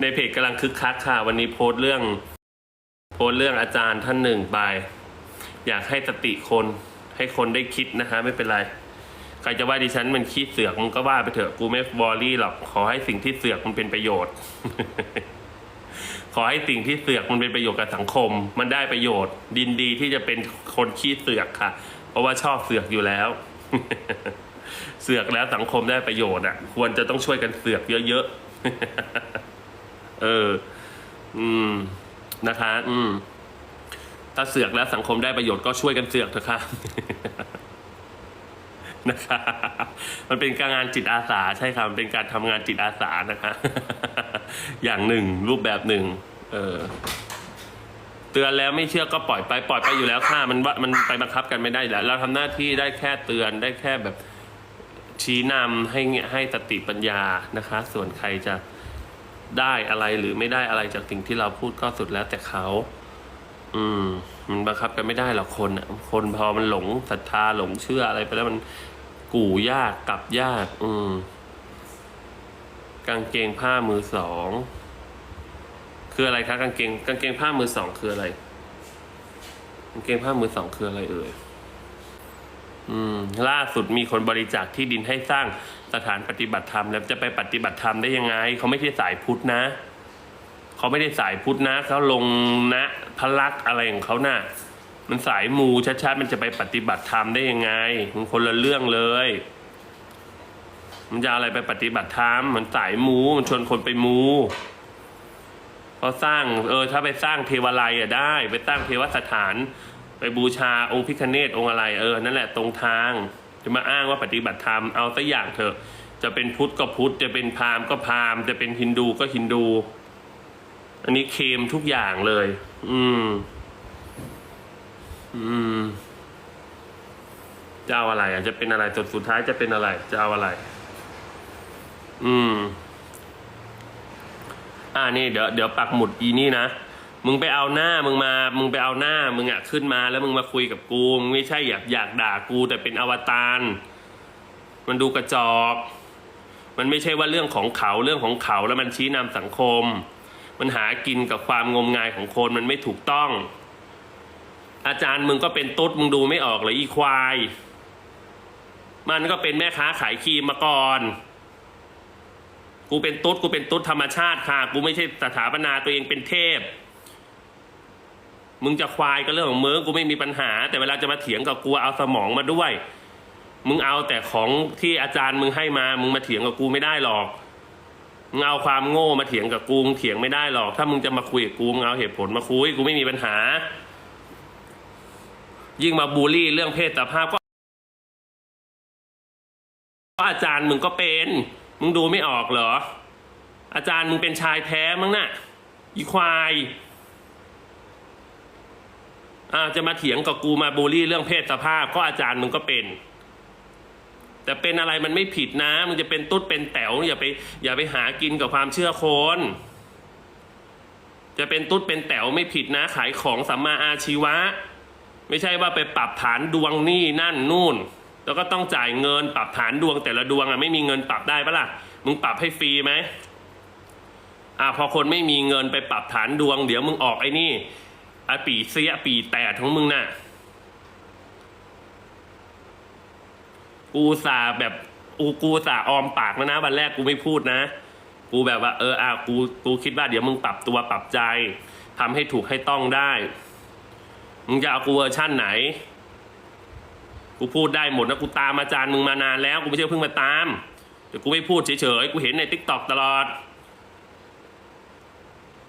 ในเพจกำลังคึกคักค่ะ วันนี้โพสต์เรื่อง โพสต์เรื่องอาจารย์ท่านหนึ่งไป อยากให้สติคน ให้คนได้คิดนะคะ ไม่เป็นไร ใครจะว่าดิฉันมันขี้เสือกมึงก็ว่าไปเถอะกูไม่วอรี่หรอก ขอให้สิ่งที่เสือกมันเป็นประโยชน์ ขอให้สิ่งที่เสือกมันเป็นประโยชน์กับสังคม มันได้ประโยชน์ ดินดีที่จะเป็นคนขี้เสือกค่ะ เพราะว่าชอบเสือกอยู่แล้วเสือกแล้วสังคมได้ประโยชน์อะ ควรจะต้องช่วยกันเสือกเยอะๆ เออ อืม นะคะ อืม ถ้าเสือกแล้วสังคมได้ประโยชน์ก็ช่วยกันเสือกเถอะค่ะ นะคะ มันเป็นการงานจิตอาสาใช่ครับมันเป็นการทำงานจิตอาสานะคะ อย่างหนึ่งรูปแบบหนึ่ง เออ เตือนแล้วไม่เชื่อก็ปล่อยไปปล่อยไปอยู่แล้วค่ะ มันว่ามันไปบังคับกันไม่ได้แล้ว เราทำหน้าที่ได้แค่เตือนได้แค่แบบ ชี้นำให้ให้สติปัญญานะคะ ส่วนใครจะได้อะไรหรือไม่ได้อะไรจากสิ่งที่เราพูดก็สุดแล้วแต่เขา อืม มันบังคับกันไม่ได้หรอกคนอะ คนพอมันหลงศรัทธาหลงเชื่ออะไรไปแล้วมันกู่ยากกลับยาก อืม กางเกงผ้ามือสองคืออะไรคะกางเกงกางเกงผ้ามือสองคืออะไรกางเกงผ้ามือสองคืออะไรเอ่ย ล่าสุดมีคนบริจาคที่ดินให้สร้างสถานปฏิบัติธรรม แล้วจะไปปฏิบัติธรรมได้ยังไง เขาไม่ใช่สายพุทธนะ เขาไม่ได้สายพุทธนะเขาลงนะพระลักษ์อะไรของเขาน่ะ มันสายมูชัดๆมันจะไปปฏิบัติธรรมได้ยังไงมันคนละเรื่องเลย มันจะอะไรไปปฏิบัติธรรมมันสายมูมันชวนคนไปมูเขาสร้าง เออ ถ้าไปสร้างเทวาลัยอะได้ ไปสร้างเทวสถาน ไปบูชาองค์พิคเนตองค์อะไรเออนั่นแหละตรงทาง จะมาอ้างว่าปฏิบัติธรรมเอาสักอย่างเถอะ จะเป็นพุทธก็พุทธจะเป็นพราหมณ์ก็พราหมณ์จะเป็นฮินดูก็ฮินดู อันนี้เคมทุกอย่างเลย อืม อืมจะเอาอะไรอะจะเป็นอะไรจนสุดท้ายจะเป็นอะไร จะเอาอะไร อืม อ่านี่เดี๋ยวเดี๋ยวปักหมุดอีนี่นะ มึงไปเอาหน้ามึงมา มึงไปเอาหน้ามึงอะขึ้นมาแล้วมึงมาคุยกับกูมึงไม่ใช่อยากอยากด่ากูแต่เป็นอวตารมันดูกระจอก มันไม่ใช่ว่าเรื่องของเขาเรื่องของเขาแล้วมันชี้นำสังคม มันหากินกับความงมงายของคนมันไม่ถูกต้อง อาจารย์มึงก็เป็นตุ๊ดมึงดูไม่ออกเลยอีควาย มันก็เป็นแม่ค้าขายครีมมาก่อนกูเป็นตุ๊ดกูเป็นตุ๊ดธรรมชาติค่ะ กูไม่ใช่สถาปนาตัวเองเป็นเทพ มึงจะควายก็เรื่องของมึงกูไม่มีปัญหา แต่เวลาจะมาเถียงกับกูเอาสมองมาด้วย มึงเอาแต่ของที่อาจารย์มึงให้มา มึงมาเถียงกับกูไม่ได้หรอกมึงเอาความโง่มาเถียงกับกูมึงเถียงไม่ได้หรอก ถ้ามึงจะมาคุยกับกูมึงเอาเหตุผลมาคุยกูไม่มีปัญหา ยิ่งมาบูลลี่เรื่องเพศสภาพก็ก็อาจารย์มึงก็เป็น มึงดูไม่ออกเหรอ อาจารย์มึงเป็นชายแท้มั้งน่ะอีควาย อ่าจะมาเถียงกับกูมาบูลลี่เรื่องเพศสภาพก็อาจารย์มึงก็เป็น แต่เป็นอะไรมันไม่ผิดนะมึงจะเป็นตุ๊ดเป็นแต๋วอย่าไป อย่าไปหากินกับความเชื่อคนจะเป็นตุ๊ดเป็นแต๋วไม่ผิดนะ ขายของสัมมาอาชีวะ ไม่ใช่ว่าไปปรับฐานดวงนี่นั่นนู่น แล้วก็ต้องจ่ายเงินปรับฐานดวงแต่ละดวงอะไม่มีเงินปรับได้ปะล่ะมึงปรับให้ฟรีไหมอ่าพอคนไม่มีเงินไปปรับฐานดวง เดี๋ยวมึงออกไอ้นี่ ไอปีเสียปีแตดของมึงน่ะ กูสาแบบกูกูสาออมปากแล้วนะวันแรกกูไม่พูดนะ กูแบบว่า เอออะกูกูคิดว่าเดี๋ยวมึงปรับตัวปรับใจทำให้ถูกให้ต้องได้ มึงจะเอากูเวอร์ชั่นไหน กูพูดได้หมดนะกูตามอาจารย์มึงมานานแล้ว กูไม่ใช่เพิ่งมาตามแต่กูไม่พูดเฉยๆกูเห็นในทิกตอกตลอด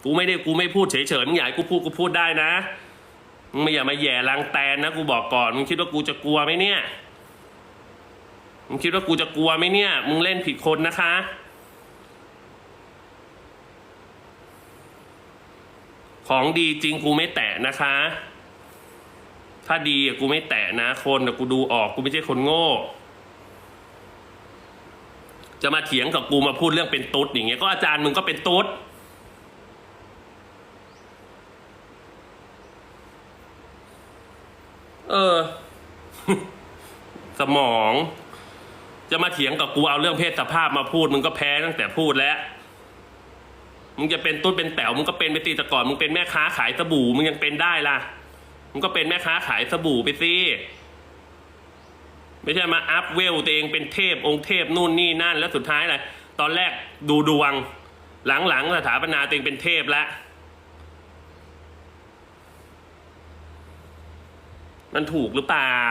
กูไม่ได้กูไม่พูดเฉยๆมึงอยากให้กูพูดกูพูดได้นะมึงไม่อย่ามาแย่ลังแตนนะกูบอกก่อนมึงคิดว่ากูจะกลัวไหมเนี่ยมึงคิดว่ากูจะกลัวไหมเนี่ย มึงเล่นผิดคนนะคะของดีจริงกูไม่แตะนะคะ ถ้าดีกูไม่แตะนะ คนอะกูดูออกกูไม่ใช่คนโง่ จะมาเถียงกับกูมาพูดเรื่องเป็นตุ๊ดอย่างเงี้ยก็อาจารย์มึงก็เป็นตุ๊ด เออ สมอง จะมาเถียงกับกูเอาเรื่องเพศสภาพมาพูด มึงก็แพ้ตั้งแต่พูดแล้ว มึงจะเป็นตุ๊ดเป็นแต๋วมึงก็เป็นไปตีแต่ก่อน มึงเป็นแม่ค้าขายสบู่ มึงยังเป็นได้ล่ะ มึงก็เป็นแม่ค้าขายสบู่ไปสิไม่ใช่มาอัพเวลตัวเองเป็นเทพองค์เทพนู่นนี่นั่น แล้วสุดท้ายอะไรตอนแรกดูดวง หลังๆสถาปนาตัวเองเป็นเทพแล้ว มันถูกหรือเปล่า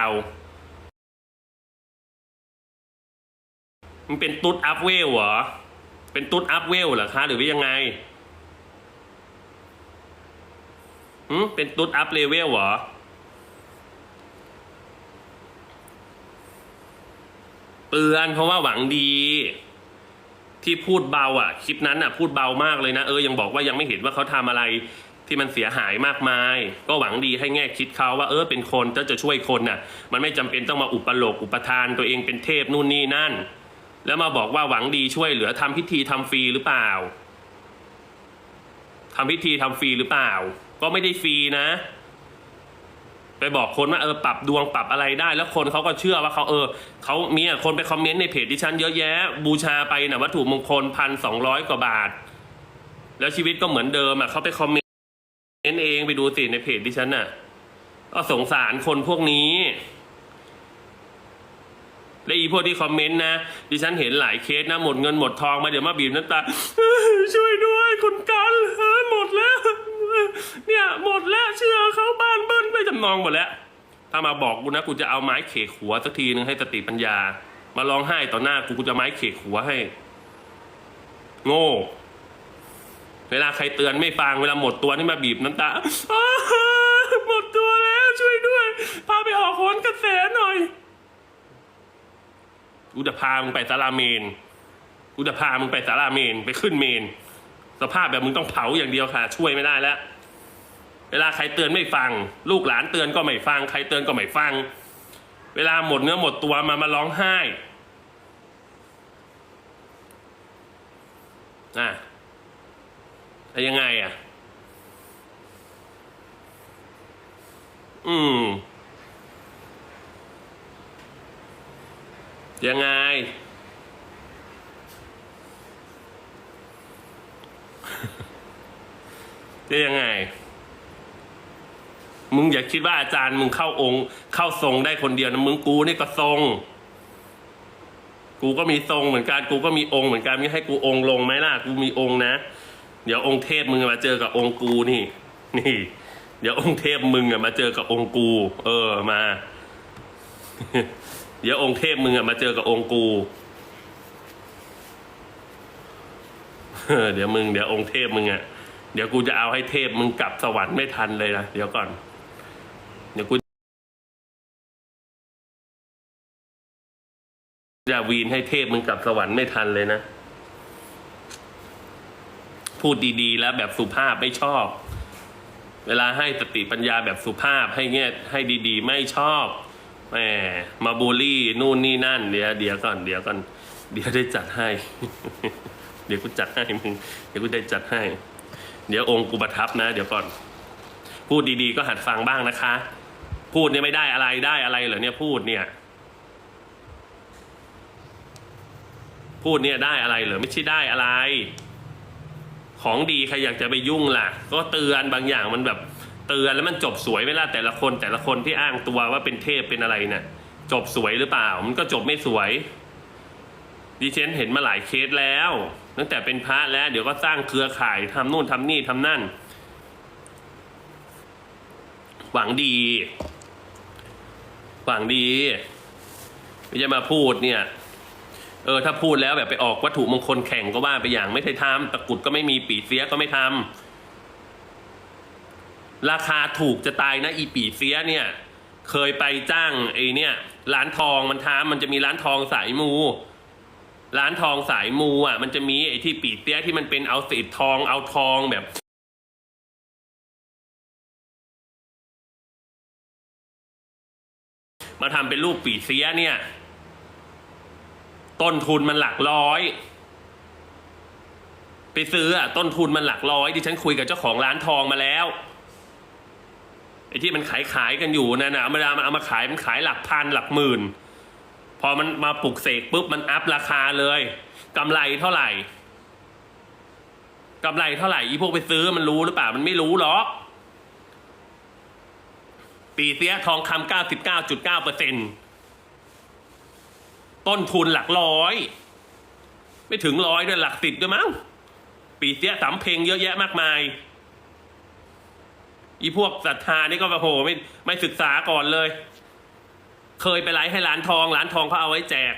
มันเป็นตุ๊ดอัพเวลเหรอ เป็นตุ๊ดอัพเวลเหรอคะ หรือว่ายังไงหืมเป็นตุ๊ดอัพเลเวลเหรอ เตือนเพราะว่าหวังดี ที่พูดเบาอะ คลิปนั้นอะ พูดเบามากเลยนะ เออ ยังบอกว่ายังไม่เห็นว่าเขาทำอะไร ที่มันเสียหายมากมาย ก็หวังดีให้แง่คิดเขาว่าเออเป็นคนจะจะช่วยคนน่ะ มันไม่จำเป็นต้องมาอุปโลกอุปทานตัวเองเป็นเทพนู่นนี่นั่น แล้วมาบอกว่าหวังดีช่วยเหลือทำพิธีทำฟรีหรือเปล่าทำพิธีทำฟรีหรือเปล่า ก็ไม่ได้ฟรีนะ ไปบอกคนว่าเออปรับดวงปรับอะไรได้ แล้วคนเขาก็เชื่อว่าเขาเออเขามีคนไปคอมเมนต์ในเพจดิฉันเยอะแยะ บูชาไปนะวัตถุมงคลพันสองร้อยกว่าบาท แล้วชีวิตก็เหมือนเดิมอะเขาไปคอมเมนต์ เองไปดูสิในเพจดิฉันน่ะก็สงสารคนพวกนี้ และอีพวกที่คอมเมนต์นะ ดิฉันเห็นหลายเคสนะ หมดเงินหมดทองมาเดี๋ยวมาบีบน้ำตาช่วยด้วยคุณกันหมดแล้ว เนี่ยหมดแล้วเชื่อเขาบ้านเบิ้ลไม่จำนองหมดแล้ว ถ้ามาบอกกูนะกูจะเอาไม้เขกหัวสักทีนึงให้สติปัญญา มาร้องไห้ต่อหน้ากูกูจะไม้เขกหัวให้ โง่ เวลาใครเตือนไม่ฟังเวลาหมดตัวนี่มาบีบน้ำตาอ้าหมดตัวแล้วช่วยด้วย พาไปออกโหนกระแสหน่อยกูจะพามึงไปสาราเมนกูจะพามึงไปสาราเมนไปขึ้นเมน สภาพแบบมึงต้องเผาอย่างเดียวค่ะ ช่วยไม่ได้แล้ว เวลาใครเตือนไม่ฟัง ลูกหลานเตือนก็ไม่ฟัง ใครเตือนก็ไม่ฟัง เวลาหมดเนื้อหมดตัวมามาร้องไห้อะ แล้วยังไงอะ อืม ยังไง จะยังไง มึงอย่าคิดว่าอาจารย์มึงเข้าองค์ เข้าทรงได้คนเดียวนะ มึงกูนี่ก็ทรง กูก็มีทรงเหมือนกัน กูก็มีองค์เหมือนกันมีให้กูองค์ลงไหมล่ะ กูมีองค์นะ เดี๋ยวองค์เทพมึงมาเจอกับองค์กูนี่ นี่ เดี๋ยวองค์เทพมึงอะมาเจอกับองค์กู เออมา เดี๋ยวองค์เทพมึงอะมาเจอกับองค์กูเดี๋ยวมึงเดี๋ยวองค์เทพมึงอะเดี๋ยวกูจะเอาให้เทพมึงกลับสวรรค์ไม่ทันเลยนะเดี๋ยวก่อน เดี๋ยวกูจะวีนให้เทพมึงกลับสวรรค์ไม่ทันเลยนะ พูดดีๆ แล้วแบบสุภาพไม่ชอบ เวลาให้สติปัญญาแบบสุภาพให้เงี้ยให้ดีๆ ไม่ชอบแหมมาบูลลี่นู่นนี่นั่นเดี๋ยวเดี๋ยวก่อนเดี๋ยวก่อนเดี๋ยวได้จัดให้ เดี๋ยวกูจัดให้มึงเดี๋ยวกูได้จัดให้ เดี๋ยวองค์กูประทับนะ เดี๋ยวก่อน พูดดีๆ ก็หัดฟังบ้างนะคะ พูดเนี่ยไม่ได้อะไรได้อะไรเหรอเนี่ยพูดเนี่ยพูดเนี่ยได้อะไรเหรอไม่ใช่ได้อะไร ของดีใครอยากจะไปยุ่งล่ะ ก็เตือนบางอย่างมันแบบเตือนแล้วมันจบสวยเวลาแต่ละคนแต่ละคนที่อ้างตัวว่าเป็นเทพเป็นอะไรเนี่ยจบสวยหรือเปล่า มันก็จบไม่สวยดิฉันเห็นมาหลายเคสแล้ว ตั้งแต่เป็นพระแล้ว เดี๋ยวก็สร้างเครือข่ายทำนู่นทำนี่ทำนั่น หวังดี หวังดีไม่จะมาพูดเนี่ย เออถ้าพูดแล้วแบบไปออกวัตถุมงคลแข่งก็ว่าไปอย่างไม่เคยทำตะกุดก็ไม่มีปีเสียก็ไม่ทำราคาถูกจะตายนะอีปีเสียเนี่ย เคยไปจ้างไอ้เนี่ยร้านทองมันทำมันจะมีร้านทองสายมู ร้านทองสายมูอะ มันจะมีไอ้ที่ปีเสียที่มันเป็นเอาสีทองเอาทองแบบมาทำเป็นรูปปีเสียเนี่ย ต้นทุนมันหลักร้อย ไปซื้ออะต้นทุนมันหลักร้อยที่ฉันคุยกับเจ้าของร้านทองมาแล้วไอ้ที่มันขายขายกันอยู่นั่นนะเวลามันเอามาขายมันขายหลักพันหลักหมื่น พอมันมาปลุกเสกปุ๊บมันอัพราคาเลยกำไรเท่าไหร่กำไรเท่าไหร่อีพวกไปซื้อมันรู้หรือเปล่ามันไม่รู้หรอกปีเสียทองคำเก้าสิบเก้าจุดเก้าเปอร์เซ็นต้ ต้นทุนหลักร้อย ไม่ถึงร้อยด้วยหลักสิบด้วยมั้งปีเสียสำเพลงเยอะแยะมากมาย อีพวกศรัทธานี่ก็โอ้โหไม่ไม่ศึกษาก่อนเลย เคยไปไลฟ์ให้ร้านทองร้านทองเขาเอาไว้แจก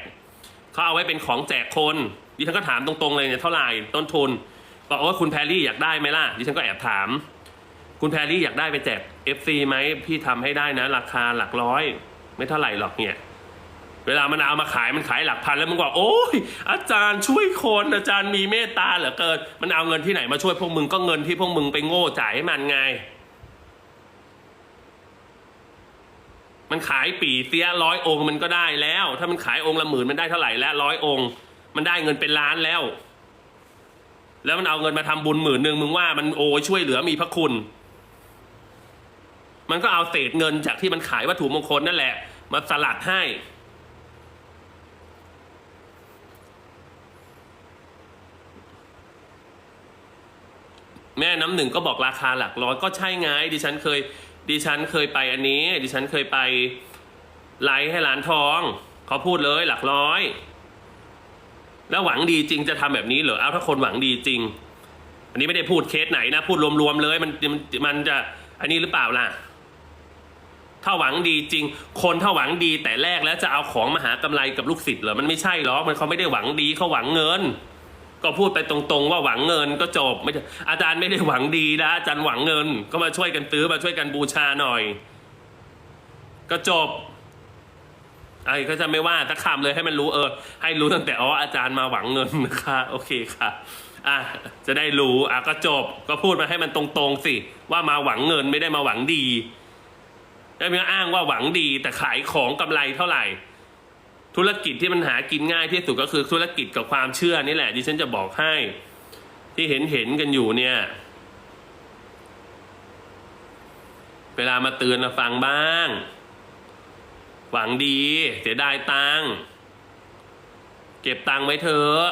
เขาเอาไว้เป็นของแจกคนดิฉันก็ถามตรงๆเลยเนี่ยเท่าไหร่ต้นทุนบอกว่าคุณแพรรี่อยากได้ไหมล่ะดิฉันก็แอบถาม คุณแพรรี่อยากได้ไปแจก FC ไหมพี่ทำให้ได้นะ ราคาหลักร้อย ไม่เท่าไหร่หรอกเนี่ย เวลามันเอามาขายมันขายหลักพันแล้วมึงบอกโอ้ยอาจารย์ช่วยคนอาจารย์มีเมตตาเหลือเกิน มันเอาเงินที่ไหนมาช่วยพวกมึงก็เงินที่พวกมึงไปโง่จ่ายให้มันไง มันขายปีเสียร้อยองค์มันก็ได้แล้ว ถ้ามันขายองค์ละหมื่นมันได้เท่าไหร่แล้วร้อยองค์ มันได้เงินเป็นล้านแล้ว แล้วมันเอาเงินมาทำบุญหมื่นหนึ่งมึงว่ามันโอ้ยช่วยเหลือมีพระคุณ มันก็เอาเศษเงินจากที่มันขายวัตถุมงคลนั่นแหละ มาสลัดให้ ม่น้ำหนึ่งก็บอกราคาหลักร้อยก็ใช่ไงดิฉันเคยดิฉันเคยไปอันนี้ ดิฉันเคยไปไลฟ์ให้ร้านทองเขาพูดเลยหลักร้อย แล้วหวังดีจริงจะทำแบบนี้เหรอเอาถ้าคนหวังดีจริง อันนี้ไม่ได้พูดเคสไหนนะ พูดรวมๆเลยมันมันมันจะอันนี้หรือเปล่าล่ะ ถ้าหวังดีจริง คนถ้าหวังดีแต่แรกแล้วจะเอาของมาหากำไรกับลูกศิษย์เหรอมันไม่ใช่หรอกมันเขาไม่ได้หวังดีเขาหวังเงิน ก็พูดไปตรงๆ ว่าหวังเงินก็จบไม่อาจารย์ไม่ได้หวังดีนะอาจารย์หวังเงิน ก็มาช่วยกันซื้อมาช่วยกันบูชาหน่อย ก็จบไอ้ก็จะไม่ว่าสักคำเลยให้มันรู้เออ ให้รู้ตั้งแต่อ๋ออาจารย์มาหวังเงินนะคะโอเคค่ะอะจะได้รู้อะก็จบก็พูดมาให้มันตรงๆ สิ ว่ามาหวังเงินไม่ได้มาหวังดีแล้วมันอ้างว่าหวังดีแต่ขายของกำไรเท่าไหร่ ธุรกิจที่มันหากินง่ายที่สุดก็คือธุรกิจกับความเชื่อนี่แหละดิฉันจะบอกให้ ที่เห็นเห็นกันอยู่เนี่ย เวลามาเตือนมาฟังบ้าง หวังดี เสียดายตังเก็บตังไว้เถอะ